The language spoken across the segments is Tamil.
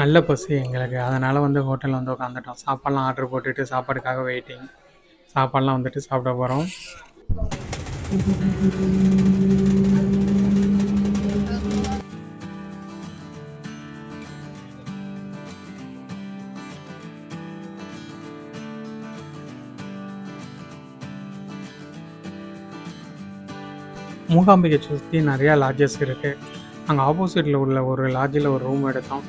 நல்ல பசி எங்களுக்கு. அதனால் வந்து ஹோட்டலில் வந்து உட்காந்துட்டோம் சாப்பாடுலாம் ஆர்டர் போட்டுட்டு சாப்பாடுக்காக வெயிட்டிங் சாப்பாடெலாம் வந்துட்டு சாப்பிட போகிறோம் மூகாம்பிகை சுற்றி நிறையா லாட்ஜஸ் இருக்குது அங்கே ஆப்போசிட்டில் உள்ள ஒரு லாட்ஜில் ஒரு ரூம் எடுத்தோம்.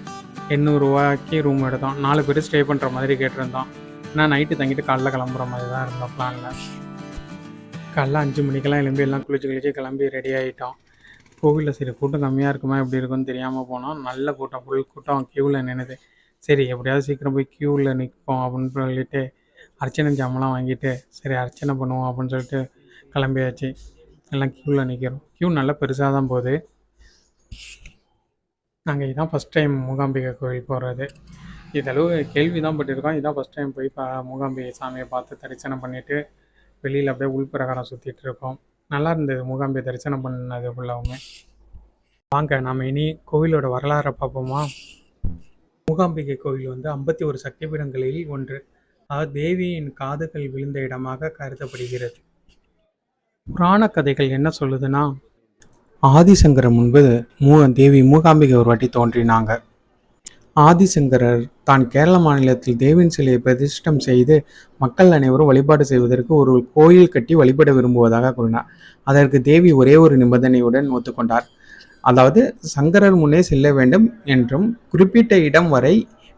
எண்ணூறுரூவாய்க்கு ரூம் எடுத்தோம். நாலு பேர் ஸ்டே பண்ணுற மாதிரி கேட்டிருந்தோம். நான் நைட்டு தங்கிட்டு காலைல கிளம்புற மாதிரி தான் இருந்தோம் பிளானில் காலைல அஞ்சு மணிக்கெல்லாம் எழும்பி எல்லாம் குளிச்சு குளிச்சு கிளம்பி ரெடி ஆகிட்டோம் கோவிலில் சரி கூட்டம் கம்மியாக இருக்குமா எப்படி இருக்குன்னு தெரியாமல் போனோம். நல்ல கூட்டம் ஃபுல் கூட்டம் க்யூவில் நின்றுது சரி எப்படியாவது சீக்கிரம் போய் க்யூவில் நிற்போம் அப்படின்னு சொல்லிட்டு அர்ச்சனை ஜாமெல்லாம் வாங்கிட்டு சரி அர்ச்சனை பண்ணுவோம் அப்படின்னு சொல்லிட்டு கிளம்பியாச்சு. எல்லாம் க்யூவில் நிற்கிறோம் க்யூ நல்லா பெருசாக தான் போகுது. நாங்கள் இதான் ஃபஸ்ட் டைம் மூகாம்பிகை கோயில் போகிறது இதளவு கேள்வி தான் பட்டிருக்கோம். இதான் ஃபஸ்ட் டைம் போய் பா மூகாம்பிகை சாமியை பார்த்து தரிசனம் பண்ணிவிட்டு வெளியில் அப்படியே உள்பிரகாரம் சுற்றிட்டு இருக்கோம். நல்லா இருந்தது மூகாம்பிகை தரிசனம் பண்ணது ஃபுல்லாவுமே வாங்க நாம் இனி கோவிலோட வரலாறை பார்ப்போமா? மூகாம்பிகை கோவில் வந்து ஐம்பத்தி ஒரு சக்தி பீடங்களில் ஒன்று. அதாவது தேவியின் காதுகள் விழுந்த இடமாக கருதப்படுகிறது. புராண கதைகள் என்ன சொல்லுதுன்னா ஆதிசங்கரர் முன்பு மூ தேவி மூகாம்பிகை ஒரு வாட்டி தோன்றினாங்க. ஆதிசங்கரர் தான் கேரள மாநிலத்தில் தேவியின் சிலையை பிரதிஷ்டம் செய்து மக்கள் அனைவரும் வழிபாடு செய்வதற்கு ஒரு கோயில் கட்டி வழிபட விரும்புவதாக கூறினார். அதற்கு தேவி ஒரே ஒரு நிபந்தனையுடன் ஒத்துக்கொண்டார். அதாவது சங்கரர் முன்னே செல்ல வேண்டும் என்றும் குறிப்பிட்ட இடம் வரை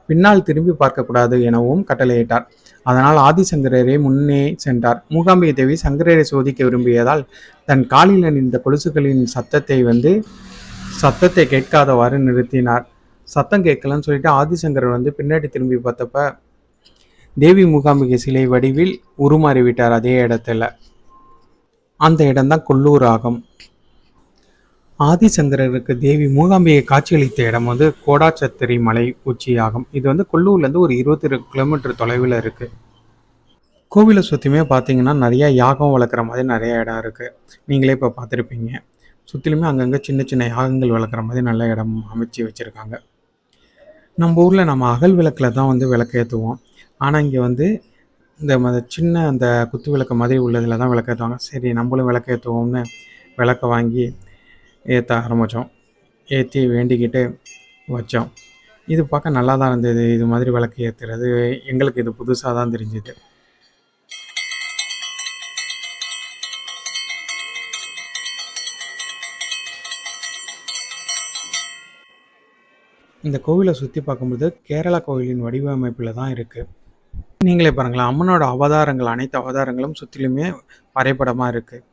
பின்னால் திரும்பி பார்க்கக்கூடாது எனவும் கட்டளையிட்டார். அதனால் ஆதிசங்கரரே முன்னே சென்றார். மூகாம்பிகை தேவி சங்கரரை சோதிக்க விரும்பியதால் தன் காலில் அணிந்த கொலுசுகளின் சத்தத்தை வந்து சத்தத்தை கேட்காதவாறு நிறுத்தினார். சத்தம் கேட்கலன்னு சொல்லிட்டு ஆதிசங்கரர் வந்து பின்னாடி திரும்பி பார்த்தப்ப தேவி மூகாம்பிகை சிலை வடிவில் உருமாறிவிட்டார் அதே இடத்துல. அந்த இடம்தான் கொல்லூர் ஆகும். ஆதிசங்கரருக்கு தேவி மூகாம்பிகை காட்சியளித்த இடம் வந்து கோடாச்சத்திரி மலை உச்சியாகும். இது வந்து கொல்லூர்லேருந்து ஒரு இருபத்தி ரெண்டு கிலோமீட்டர் தொலைவில் இருக்குது கோவிலை சுற்றியுமே பார்த்தீங்கன்னா நிறையா யாகம் வளர்க்குற மாதிரி நிறைய இடம் இருக்குது நீங்களே இப்போ பார்த்துருப்பீங்க சுற்றிலுமே அங்கங்கே சின்ன சின்ன யாகங்கள் வளர்க்குற மாதிரி நல்ல இடம் அமைச்சு வச்சுருக்காங்க. நம்ம ஊரில் நம்ம அகல் விளக்கில் தான் வந்து விளக்கேற்றுவோம் ஆனால் இங்கே வந்து இந்த ம சின்ன அந்த குத்து விளக்கு மாதிரி உள்ளதில் தான் விளக்கேற்றுவாங்க சரி நம்மளும் விளக்கேற்றுவோம்னு விளக்க வாங்கி ஏற்ற ஆரம்பித்தோம். ஏற்றி வேண்டிக்கிட்டு வச்சோம். இது பார்க்க நல்லா தான் இருந்தது. இது மாதிரி விளக்கு ஏற்றுறது எங்களுக்கு இது புதுசாக தான் தெரிஞ்சுது. இந்த கோவிலை சுற்றி பார்க்கும்போது கேரளா கோவிலின் வடிவமைப்பில் தான் இருக்குது நீங்களே பாருங்களேன் அம்மனோட அவதாரங்கள் அனைத்து அவதாரங்களும் சுற்றிலுமே வரைபடமாக இருக்குது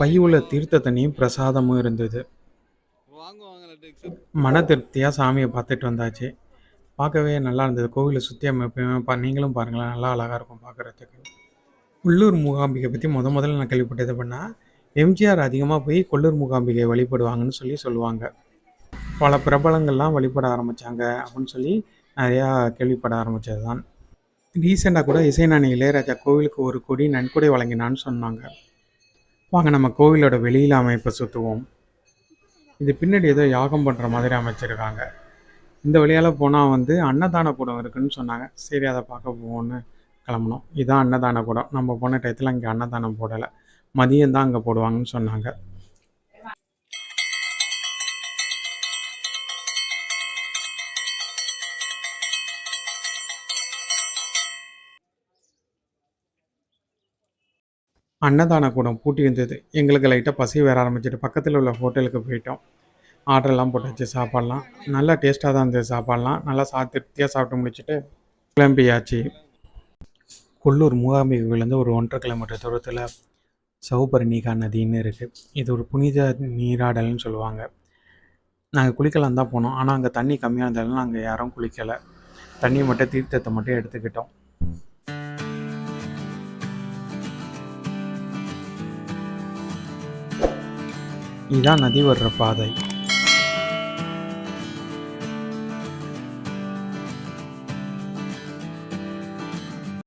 பையுள்ள தீர்த்த தண்ணியும் பிரசாதமும் இருந்தது. மன திருப்தியாக சாமியை பார்த்துட்டு வந்தாச்சு. பார்க்கவே நல்லா இருந்தது. கோவிலை சுற்றி அமைப்பையுமே பா நீங்களும் பாருங்களேன். நல்லா அழகாக இருக்கும் பார்க்குறதுக்கு. உள்ளூர் மூகாம்பிகை பற்றி முத முதல்ல நான் கேள்விப்பட்டது பண்ணால் எம்ஜிஆர் அதிகமாக போய் கொள்ளூர் மூகாம்பிகை வழிபடுவாங்கன்னு சொல்லி சொல்லுவாங்க. பல பிரபலங்கள்லாம் வழிபட ஆரம்பித்தாங்க அப்படின்னு சொல்லி நிறையா கேள்விப்பட ஆரம்பித்தது தான் ரீசெண்டாக கூட இசைஞானி இளையராஜா கோவிலுக்கு ஒரு கொடி நன்கொடை வழங்கினான்னு சொன்னாங்க. வாங்க நம்ம கோவிலோட வெளியில் அமைப்பை சுற்றுவோம் இது பின்னாடி ஏதோ யாகம் பண்ணுற மாதிரி அமைச்சிருக்காங்க. இந்த வழியால் போனால் வந்து அன்னதான கூடம் இருக்குன்னு சொன்னாங்க. சரி அதை பார்க்க போவோம்னு கிளம்புனோம். இதுதான் அன்னதான கூடம். நம்ம போன டயத்தில் அங்கே அன்னதானம் போடலை. மதியம் தான் அங்கே போடுவாங்கன்னு சொன்னாங்க. அன்னதான கூடம் பூட்டி இருந்தது. எங்களுக்கு லைட்டாக பசி வர ஆரம்பிச்சிட்டு பக்கத்தில் உள்ள ஹோட்டலுக்கு போயிட்டோம். ஆர்டர்லாம் போட்டாச்சு சாப்பாடலாம். நல்லா டேஸ்ட்டாக தான் இருந்தது சாப்பாடலாம். நல்லா சா திருப்தியாக சாப்பிட்டு முடிச்சுட்டு கிளம்பியாச்சு. கொல்லூர் மூகாம்பிகை கோயிலேருந்து ஒரு ஒன்றரை கிலோமீட்டர் தூரத்தில் சௌபர்ணிகா நதின்னு இருக்குது இது ஒரு புனித நீராடல்னு சொல்லுவாங்க. நாங்கள் குளிக்கலாம் தான் போனோம். ஆனால் அங்கே தண்ணி கம்மியாக இருந்தாலும் நாங்கள் யாரும் குளிக்கலை. தண்ணி மட்டும் தீர்த்தத்தை மட்டும் எடுத்துக்கிட்டோம். இதுதான் நதி வர்ற பாதை.